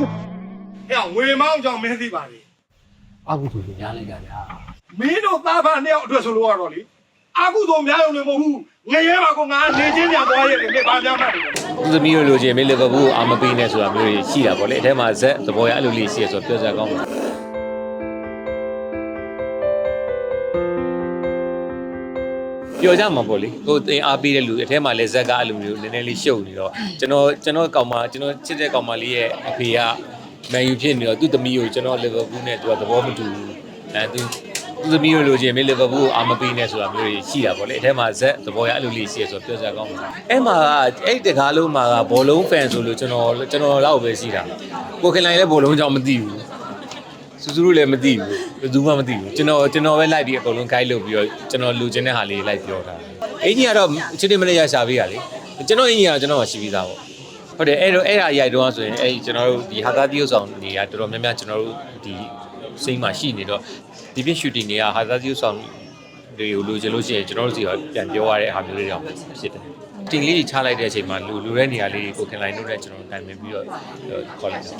ဟဲ့ငွေမောင်းကြောင့်မင်းသိပါလေအကုသိုလ်တွေများလိုက်တာဗျာမင်းတို့သားဖာနှစ်ယောက်အတွက်ဆိုလို့ရတော့လေအာကုသို့များရုံနဲ့မဟုတ်ဘူးငရဲပါကောငါနေချင်းပြန်သွားရဲ့လေဘာများမှတ်တယ်သူသမီးတို့လိုချင်မေလီဗာပူးအာမပေးနဲ့ဆိုတာမျိုးတွေရှိတာပေါ့လေအထဲမှာဇက်သဘောရအဲ့လိုလေးရှိရဆိုတော့ပြောစရာကောင်းပါ ပြောကြမှာပေါ့လေဟိုတင်အားပေးတဲ့လူအထဲမှာလည်းဇက်ကအဲ့လိုမျိုးနည်းနည်းလေးရှုပ်နေတော့ကျွန်တော်ကျွန်တော်ကောင်မကျွန်တော်ချစ်တဲ့ကောင်မလေးရဲ့အဖေကမန်ယူဖြစ်နေတော့သူ့သမီးကိုကျွန်တော်လီဗာပူးနဲ့သူကသဘောမတူဘူးအဲသူသူသမီးတို့လိုချင်မေလီဗာပူးအာမပေးနဲ့ဆိုတာမျိုးတွေရှိတာပေါ့လေအထဲမှာဇက်သဘောရအဲ့လိုလေးရှိရဆိုတော့ပြောစရာကောင်းပါအဲ့မှာအဲ့တကားလုံးမှာကဘောလုံးဖန်ဆိုလို့ကျွန်တော်ကျွန်တော်လောက်ပဲရှိတာကိုခင်လိုင်လည်းဘောလုံးကြောင့်မသိဘူး စူးစူးတို့လည်းမသိဘူးဘယ်သူမှမသိဘူးကျွန်တော်ကျွန်တော်ပဲလိုက်ပြီးအကုန်လုံး guide လုပ်ပြီးတော့ကျွန်တော်လူချင်းတဲ့ဟာလေးလိုက်ပြောတာအင်ကြီးကတော့ချစ်တယ်မနေ့ရရှာပေးရလေကျွန်တော်အင်ကြီးကတော့ကျွန်တော်မှရှိပြီးသားပေါ့ဟုတ်တယ်အဲ့တော့အဲ့ဒါအရိုက်တော့ဆိုရင်အဲ့ကျွန်တော်တို့ဒီဟာသားတိရုပ်ဆောင်တွေကတော်တော်များများကျွန်တော်တို့ဒီစိမ်းမှာရှိနေတော့ဒီပြ shooting တွေကဟာသားတိရုပ်ဆောင်တွေကိုလိုချင်လို့ရှိရင်ကျွန်တော်တို့စီကပြန်ပြောရတဲ့အားမျိုးတွေတော့ဖြစ်တယ် တင်လေးကြီးချလိုက်တဲ့အချိန်မှာလူလူတဲ့နေရာလေးတွေကိုခင်လိုက်လို့လည်းကျွန်တော်တိုင်ပင်ပြီးတော့ခေါ်လိုက်တယ်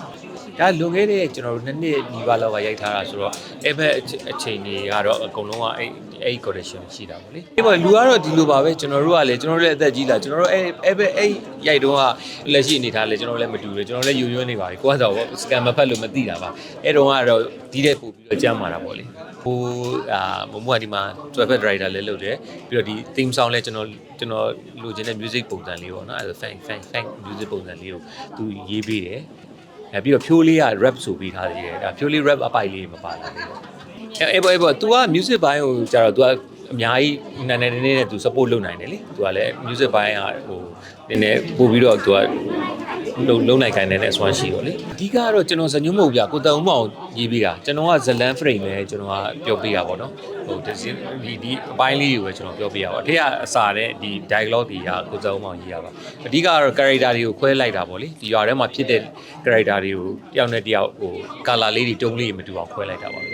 ဒါလွန်ခဲ့တဲ့ကျွန်တော်တို့နှစ်နှစ်ညီပါလောက်ကရိုက်ထားတာဆိုတော့အဲ့ဘက်အချိန်တွေကတော့အကုန်လုံးကအဲ့အဲ့ condition ရှိတာပေါ့လေဒီပေါ်လူကတော့ဒီလိုပါပဲကျွန်တော်တို့ကလည်းကျွန်တော်တို့လည်းအသက်ကြီးလာကျွန်တော်တို့အဲ့အဲ့ဘက်အဲ့ရိုက်တုန်းကလက်ရှိအနေထားလည်းကျွန်တော်တို့လည်းမတူဘူးကျွန်တော်တို့လည်းယူရွနေပါပြီကိုကတော့စကန်မဖက်လို့မသိတာပါအဲ့တုန်းကတော့ဒီတဲ့ပို့ပြီးတော့ကြမ်းမာတာပေါ့လေဟိုအာမမွားဒီမှာ12 bit driver လည်းလုပ်တယ်ပြီးတော့ဒီ theme song လည်းကျွန်တော်ကျွန်တော်လိုချင်တဲ့ music ပုံစံလေးပေါ့နော်အဲ့ဒါ fan fan fan music ပုံစံလေးကိုသူရေးပေးတယ် အဲပြီးတော့ဖြိုးလေးက rap ဆိုပြီးထားသေးတယ်ဒါဖြိုးလေး rap အပိုက်လေးမပါလာဘူးအဲအဲ့ပေါ်အဲ့ပေါ် तू က music ဘိုင်းကိုကြာတော့ तू ကအများကြီးနည်းနည်းနည်းနည်းနဲ့ तू support လုပ်နိုင်တယ်လေ तू ကလည်း music ဘိုင်းကဟိုနည်းနည်းပို့ပြီးတော့ तू ကလုံလုံနိုင်ခိုင်းတဲ့ swan ရှိတော့လေအဓိကကတော့ကျွန်တော်ဇညုံမဟုတ်ဗျကိုတန်ဦးမအောင် ရေးပေးတာကျွန်တော်ကဇလန် frame ပဲကျွန်တော်ကပြောပေးတာပေါ့နော်ဟိုဒီဒီအပိုင်းလေးကိုပဲကျွန်တော်ပြောပေးရပါအထက်ကအစာတဲ့ဒီ dialogue တွေကကိုတန်ဦးမအောင်ရေးရပါအဓိကကတော့ character တွေကိုခွဲလိုက်တာပေါ့လေဒီရွာထဲမှာဖြစ်တဲ့ character တွေကိုတယောက်နဲ့တယောက်ဟို color လေးတွေတုံးလေးတွေမတူအောင်ခွဲလိုက်တာပါပဲ